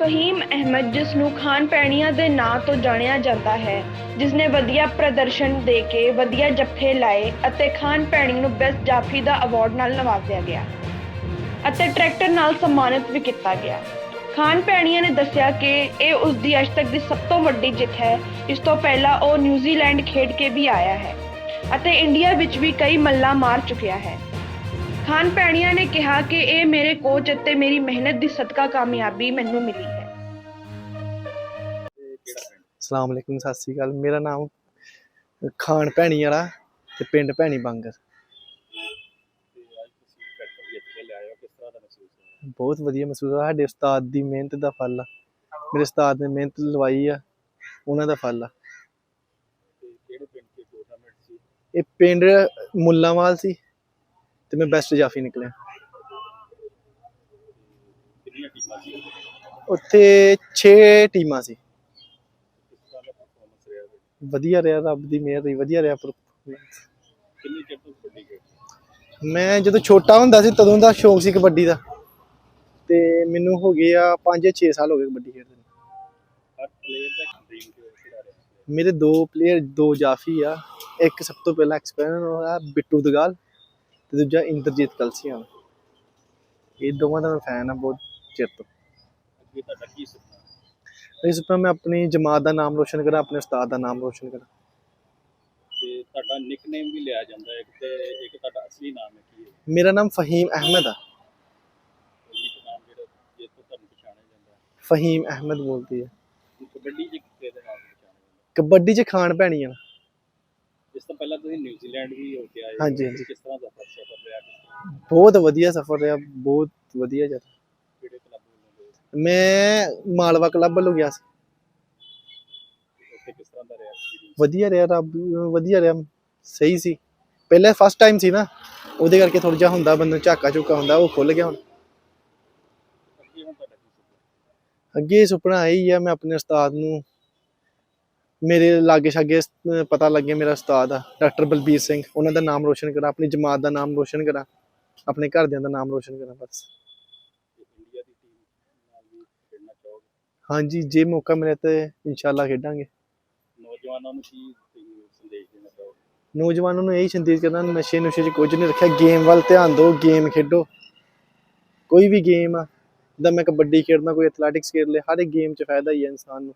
ਫਹੀਮ ਅਹਿਮਦ, ਜਿਸ ਨੂੰ ਖਾਨ ਪੈਣੀਆਂ ਦੇ ਨਾਂ ਤੋਂ ਜਾਣਿਆ ਜਾਂਦਾ ਹੈ, ਜਿਸ ਨੇ ਵਧੀਆ ਪ੍ਰਦਰਸ਼ਨ ਦੇ ਕੇ ਵਧੀਆ ਜੱਫੇ ਲਾਏ ਅਤੇ ਖਾਨ ਪੈਣੀ ਨੂੰ ਬੈਸਟ ਜਾਫੀ ਦਾ ਅਵਾਰਡ ਨਾਲ ਨਵਾਜ਼ਿਆ ਗਿਆ ਅਤੇ ਟਰੈਕਟਰ ਨਾਲ ਸਨਮਾਨਿਤ ਵੀ ਕੀਤਾ ਗਿਆ। ਖਾਨ ਪੈਣੀਆਂ ਨੇ ਦੱਸਿਆ ਕਿ ਇਹ ਉਸ ਦੀ ਅੱਜ ਤੱਕ ਦੀ ਸਭ ਤੋਂ ਵੱਡੀ ਜਿੱਤ ਹੈ। ਇਸ ਤੋਂ ਪਹਿਲਾਂ ਉਹ ਨਿਊਜ਼ੀਲੈਂਡ ਖੇਡ ਕੇ ਵੀ ਆਇਆ ਹੈ ਅਤੇ ਇੰਡੀਆ ਵਿੱਚ ਵੀ ਕਈ ਮੱਲਾਂ ਮਾਰ ਚੁੱਕਿਆ ਹੈ। ਖਾਨ ਪੈਣੀਆਂ ਨੇ ਕਿਹਾ ਕਿ ਇਹ ਮੇਰੇ ਕੋਚ ਅਤੇ ਮੇਰੀ ਮਿਹਨਤ ਦੀ ਸਦਕਾ ਕਾਮਯਾਬੀ ਮੈਨੂੰ ਮਿਲੀ ਹੈ। ਅਸਲਾਮ ਅਲੈਕੁਮ, ਸਤਿ ਸ਼੍ਰੀ ਅਕਾਲ। ਮੇਰਾ ਨਾਮ ਖਾਨ ਭੈਣੀ ਵਾਲਾ ਤੇ ਪਿੰਡ ਭੈਣੀ ਬੰਗਰ। ਬਹੁਤ ਵਧੀਆ ਮਹਿਸੂਸ ਹੋਇਆ। ਸਾਡੇ ਉਸਤਾਦ ਦੀ ਮਿਹਨਤ ਦਾ ਫਲ ਆ। ਮੇਰੇ ਉਸਤਾਦ ਨੇ ਮਿਹਨਤ ਲਵਾਈ ਆ, ਉਹਨਾਂ ਦਾ ਫਲ ਆ। ਇਹ ਪਿੰਡ ਮੁੱਲਾਂਵਾਲ ਸੀ। ਤੇ ਮੈਂ ਬੈਸਟ ਜਾਫੀ ਨਿਕਲਿਆ। ਉੱਥੇ 6 ਟੀਮਾਂ ਸੀ। ਵਧੀਆ ਰਿਹਾ ਰੱਬ ਦੀ ਮਿਹਰ ਰਹੀ ਵਧੀਆ ਰਿਹਾ performance। ਮੈਂ ਜਦੋਂ ਛੋਟਾ ਹੁੰਦਾ ਸੀ ਤਦੋਂ ਦਾ ਸ਼ੌਂਕ ਸੀ ਕਬੱਡੀ ਦਾ। ਤੇ ਮੈਨੂੰ ਹੋ ਗਏ ਆ 5-6 ਸਾਲ ਹੋ ਗਏ ਕਬੱਡੀ ਖੇਡਦੇ ਨੂੰ। ਮੇਰੇ ਦੋ ਪਲੇਅਰ ਦੋ ਜਾਫੀ ਆ। ਇੱਕ ਸਭ ਤੋਂ ਪਹਿਲਾਂ ਐਕਸਪੈਰੀਮੈਂਟ ਹੋਇਆ ਬਿੱਟੂ ਦਗਾਲ। ਤੇ ਦੂਜਾ ਇੰਦਰਜੀਤ ਕਲਸੀਆਂ ਇਹ ਦੋਵਾਂ ਦਾ ਮੈਂ ਫੈਨ ਆ ਬਹੁਤ ਚਿਰ ਤੋਂ। ਇਸ ਤੋਂ ਮੈਂ ਆਪਣੀ ਜਮਾਤ ਦਾ ਨਾਮ ਰੋਸ਼ਨ ਕਰਾਂ ਆਪਣੇ ਉਸਤਾਦ ਦਾ ਨਾਮ ਰੋਸ਼ਨ ਕਰਾਂ। ਤੇ ਤੁਹਾਡਾ ਨਿਕਨੇਮ ਵੀ ਲਿਆ ਜਾਂਦਾ ਹੈ ਤੇ ਇੱਕ ਤੁਹਾਡਾ ਅਸਲੀ ਨਾਮ ਹੈ ਕੀ ਹੈ? ਮੇਰਾ ਨਾਮ ਫਹੀਮ ਅਹਿਮਦ ਆ। ਨਿਕ ਨਾਮ ਜਿਹੜਾ ਤੋਂ ਤੁਹਾਨੂੰ ਪਛਾਣਿਆ ਜਾਂਦਾ ਫਹੀਮ ਅਹਿਮਦ ਬੋਲਦੀ ਹੈ ਕਬੱਡੀ ਚ ਕਿਹਦੇ ਦੇ ਨਾਮ ਪਛਾਣਿਆ ਜਾਂਦਾ ਕਬੱਡੀ 'ਚ ਖਾਣ ਪੈਣੀ ਆ? ਇਸ ਤੋਂ ਪਹਿਲਾਂ ਤੁਸੀਂ ਨਿਊਜ਼ੀਲੈਂਡ ਵੀ ਹੋ ਕੇ ਆਏ। ਹਾਂਜੀ, ਹਾਂਜੀ। ਕਿਸ ਬਹੁਤ ਵਧੀਆ ਸਫ਼ਰ ਰਿਹਾ ਬਹੁਤ ਵਧੀਆ ਜਦ ਕਿਹੜੇ ਕਲੱਬ ਵੱਲੋਂ ਗਏ ਮੈਂ ਮਾਲਵਾ ਕਲੱਬ ਵੱਲੋਂ ਗਿਆ ਸੀ। ਉੱਥੇ ਕਿਸ ਤਰ੍ਹਾਂ ਦਾ ਰਿਹਾ ਐਕਸਪੀਰੀਅੰਸ ਵਧੀਆ ਰਿਹਾ ਰੱਬ ਵਧੀਆ ਰਿਹਾ ਸਹੀ ਸੀ। ਪਹਿਲੇ ਫਸਟ ਟਾਈਮ ਸੀ ਨਾ ਉਹਦੇ ਕਰਕੇ ਥੋੜਾ ਜਿਹਾ ਹੁੰਦਾ ਬੰਦੇ ਨੂੰ ਝਾਕਾ ਝੁਕਾ ਹੁੰਦਾ ਉਹ ਖੁੱਲ ਗਿਆ ਹੁਣ। ਅੱਗੇ ਹੁਣ ਤੁਹਾਡਾ ਕੀ ਸੁਪਨਾ? ਅੱਗੇ ਸੁਪਨਾ ਇਹ ਆ ਮੈਂ ਆਪਣੇ ਉਸਤਾਦ ਨੂੰ ਮੇਰੇ ਲਾਗੇ ਛਾਗੇ ਅਹ ਪਤਾ ਲੱਗੇ ਮੇਰਾ ਉਸਤਾਦ ਆ ਡਾਕਟਰ ਬਲਬੀਰ ਸਿੰਘ ਉਹਨਾਂ ਦਾ ਨਾਮ ਰੋਸ਼ਨ ਕਰਾਂ ਆਪਣੀ ਜਮਾਤ ਦਾ ਨਾਮ ਰੋਸ਼ਨ ਕਰਾਂ। ਆਪਣੇ ਘਰਦਿਆਂ ਦਾ ਨਾਮ ਰੋਸ਼ਨ ਕਰਾਂ ਬਸ। ਖੇਡਣਾ ਹਾਂਜੀ ਜੇ ਮੌਕਾ ਮਿਲੇ ਤੇ ਇਨਸ਼ਾਅੱਲਾ ਖੇਡਾਂਗੇ। ਨੌਜਵਾਨਾਂ ਨੂੰ ਕੀ ਸੰਦੇਸ਼ ਦੇਣਾ ਚਾਹੋਗੇ? ਨੌਜਵਾਨਾਂ ਨੂੰ ਇਹੀ ਸੰਦੇਸ਼ ਕਰਨਾ ਨਸ਼ੇ ਨੁਸ਼ੇ 'ਚ ਕੁਝ ਨਹੀਂ ਰੱਖਿਆ। ਗੇਮ ਵੱਲ ਧਿਆਨ ਦਿਓ ਗੇਮ ਖੇਡੋ। ਕੋਈ ਵੀ ਗੇਮ ਆ ਜਿੱਦਾਂ ਮੈਂ ਕਬੱਡੀ ਖੇਡਦਾ ਕੋਈ ਐਥਲੈਟਿਕਸ ਖੇਡ ਲਿਆ ਹਰ ਇੱਕ ਗੇਮ 'ਚ ਫਾਇਦਾ ਹੀ ਹੈ ਇਨਸਾਨ ਨੂੰ।